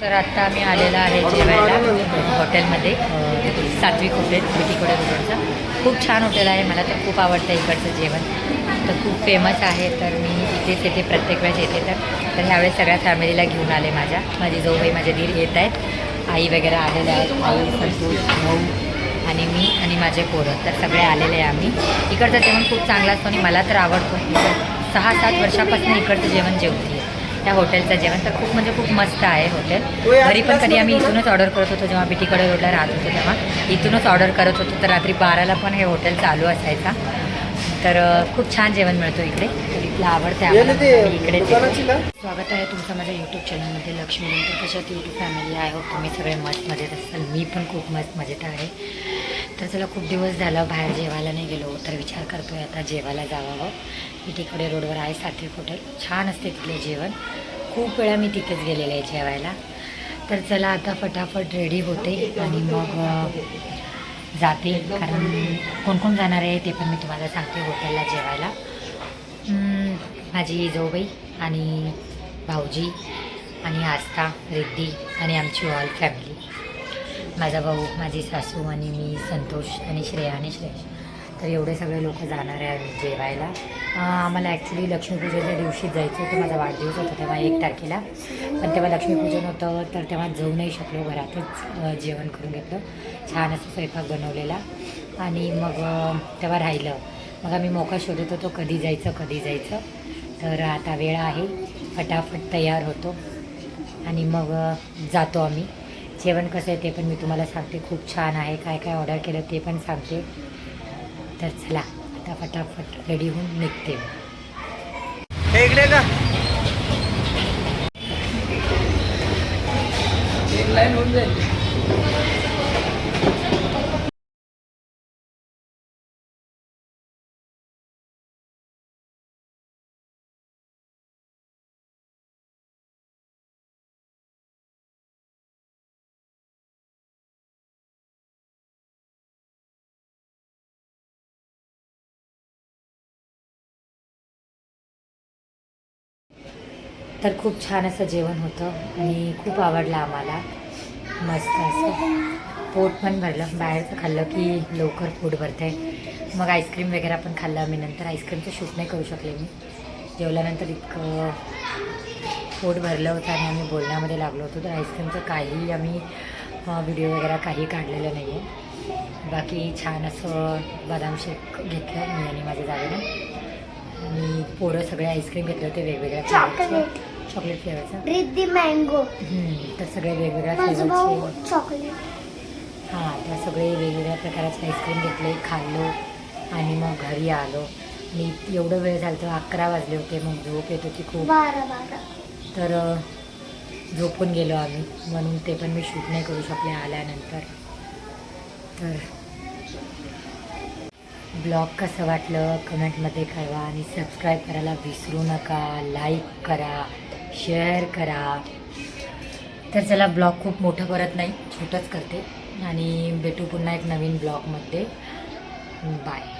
तर आत्ता आम्ही आलेला आहे जेवायला हॉटेलमध्ये. सात्विक हॉटेल बिटीकोडे रोडचं खूप छान हॉटेल आहे. मला तर खूप आवडतं इकडचं जेवण. तर खूप फेमस आहे. तर मी इथेच येते प्रत्येक वेळेस येते तर. तर ह्यावेळेस सगळ्या फॅमिलीला घेऊन आले माझ्या. माझी जाऊबाई माझे दीर येत आहेत. आई वगैरे आलेल्या आहेत. आई संतोष भाऊ आणि मी आणि माझे पोरं. तर सगळे आलेले आहे आम्ही. इकडचं जेवण खूप चांगलं असतो आणि मला तर आवडतो. सहा सात वर्षापासून इकडचं जेवण जेवते. त्या हॉटेलचं जेवण. तर खूप म्हणजे खूप मस्त आहे हॉटेल घरी पण कधी आम्ही इथूनच ऑर्डर करत होतो जेव्हा बिटीकडे रोडला राहत होतो तेव्हा. इथूनच ऑर्डर करत होतो तर रात्री बाराला पण हे हॉटेल चालू असायचा. तर खूप छान जेवण मिळतो इकडे. इथलं आवडतं इकडेच येतो. स्वागत आहे तुमचं माझ्या यूट्यूब चॅनलमध्ये लक्ष्मी कशात यूट्यूब फॅमिली आहे हो तुम्ही सगळे मस्त मजेत असाल. मी पण खूप मस्त मजेत आहे. तर चला खूप दिवस झालं बाहेर जेवायला नाही गेलो तर विचार करतोय आता जेवायला जावावं इटीकडे रोडवर आहे सात्विक हॉटेल छान असते तिथले जेवण. खूप वेळा मी तिथेच गेलेले आहे जेवायला. तर चला आता फटाफट रेडी होते आणि मग जाते. कारण कोण कोण जाणार आहे ते पण मी तुम्हाला सांगते हॉटेलला जेवायला. माझी जाऊबाई आणि भाऊजी आणि आस्था रिद्धी आणि आमची ऑल फॅमिली माझा भाऊ माझी सासू आणि मी संतोष आणि श्रेया आणि श्रेयश. तर एवढे सगळे लोक जाणार आहे आम्ही जेवायला. आम्हाला ॲक्च्युली लक्ष्मीपूजनच्या दिवशीच जायचं होतं माझा वाढदिवस होता तेव्हा एक तारखेला. पण तेव्हा लक्ष्मीपूजन होतं तर तेव्हा जाऊ नाही शकलो घरातच जेवण करून घेतलं. छान असं स्वयंपाक बनवलेला. आणि मग तेव्हा राहिलं. मग आम्ही मोका शोधत होतो कधी जायचं कधी जायचं. तर आता वेळ आहे फटाफट तयार होतो. आणि मग जातो आम्ही. जेवण कसं आहे ते पण मी तुम्हाला सांगते. खूप छान आहे काय काय ऑर्डर केलं ते पण सांगते. तर चला आता फटाफट रेडी होऊन निघते. इकडे का एक लाईन होऊन जाईल. तर खूप छान असं जेवण होतं आणि खूप आवडलं आम्हाला. मस्त असं पोट पण भरलं. बाहेरचं खाल्लं की लवकर पोट भरतं आहे मग आईस्क्रीम वगैरे पण खाल्लं आम्ही. नंतर आईस्क्रीमचं शूट नाही करू शकले मी. जेवल्यानंतर इतकं पोट भरलं होतं आणि आम्ही बोलण्यामध्ये लागलो होतो. तर आईस्क्रीमचं काही आम्ही व्हिडिओ वगैरे काही काढलेलं नाही आहे. बाकी छान असं बदाम शेक घेतलं मी आणि माझ्या जागेला आणि पोरं सगळे आईस्क्रीम घेतले होते वेगवेगळ्या फ्लेवरचे चॉकलेट फ्लेवरचं रिद्धी मँगो तर सगळे वेगवेगळ्या माझा भाऊ फ्लेवरचे चॉकलेट हां त्या सगळे वेगवेगळ्या प्रकारचे आईस्क्रीम घेतले खाल्लो आणि मग घरी आलो. आणि एवढं वेळ झालं तर अकरा वाजले होते मग झोप येत होती खूप. बारा बारा. तर अ, झोपून गेलो आम्ही. म्हणून ते पण मी शूट नाही करू शकले आल्यानंतर. तर ब्लॉग कसं वाटलं? कमेंटमध्ये कळवा आणि सबस्क्राईब करायला विसरू नका. लाईक करा. शेअर करा. तर चला ब्लॉग खूप मोठं करत नाही छोटंच करते. आणि भेटू पुन्हा एक नवीन ब्लॉगमध्ये. बाय.